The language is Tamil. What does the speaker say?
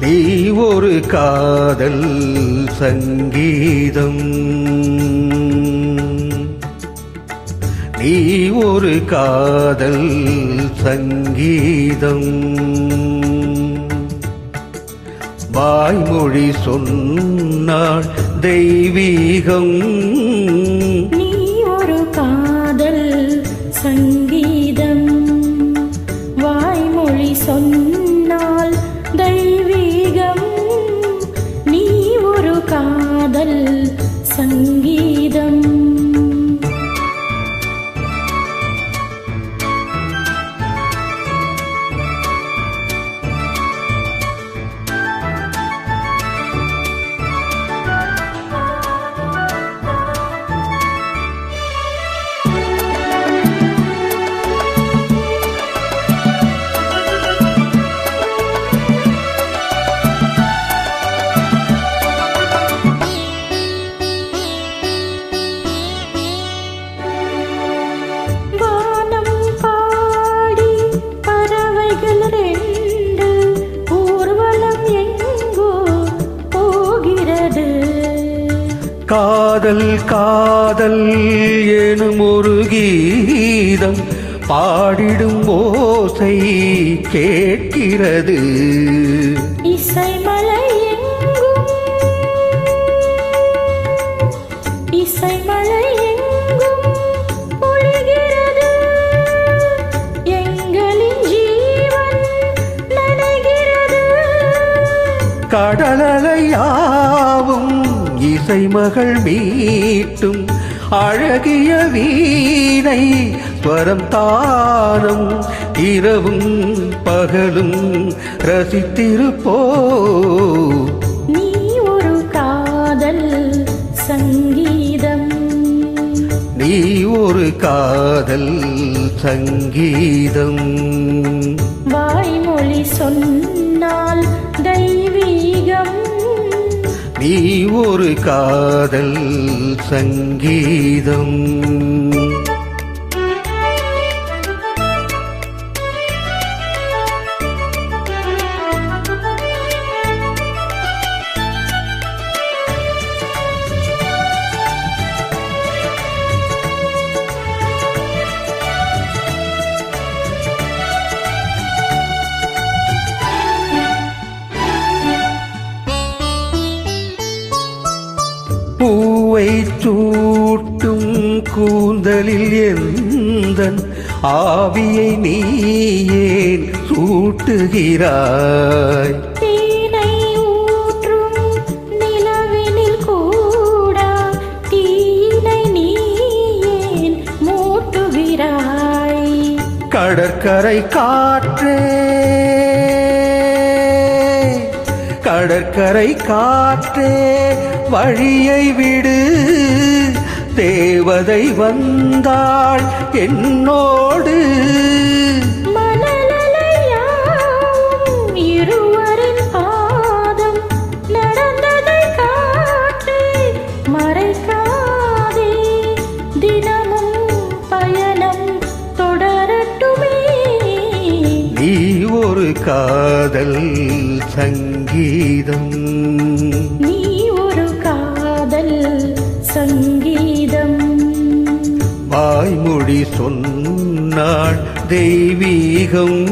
நீ ஒரு காதல் சங்கீதம். நீ ஒரு காதல் சங்கீதம். வாய்மொழி சொன்னாள் தெய்வீகம். நீ ஒரு காதல் சங்கீதம். காதல் காதல் காதல் எனும் ஒரு கீதம் பாடிடும் ஓசை கேட்கிறது. இசைமலை எங்கும் இசைமலை எங்கும் கடலலையாவும் இசைமகள் மீட்டும் அழகிய வீணை ஸ்வரம் தானம் இரவும் பகலும் ரசித்திருப்போ. நீ ஒரு காதல் சங்கீதம். நீ ஒரு காதல் சங்கீதம். வாய்மொழி சொன்னால் நீ ஒரு காதல் சங்கீதம். சூட்டும் கூந்தலில் எந்தன் ஆவியை நீ ஏன் சூட்டுகிறாய்? தேனை ஊற்றும் கடற்கரை காற்றே வழியை விடு. தேவதை வந்தாள் என்னோடு. காதல் சங்கீதம். நீ ஒரு காதல் சங்கீதம். வாய்மொழி சொன்னாள் தெய்வீகம்.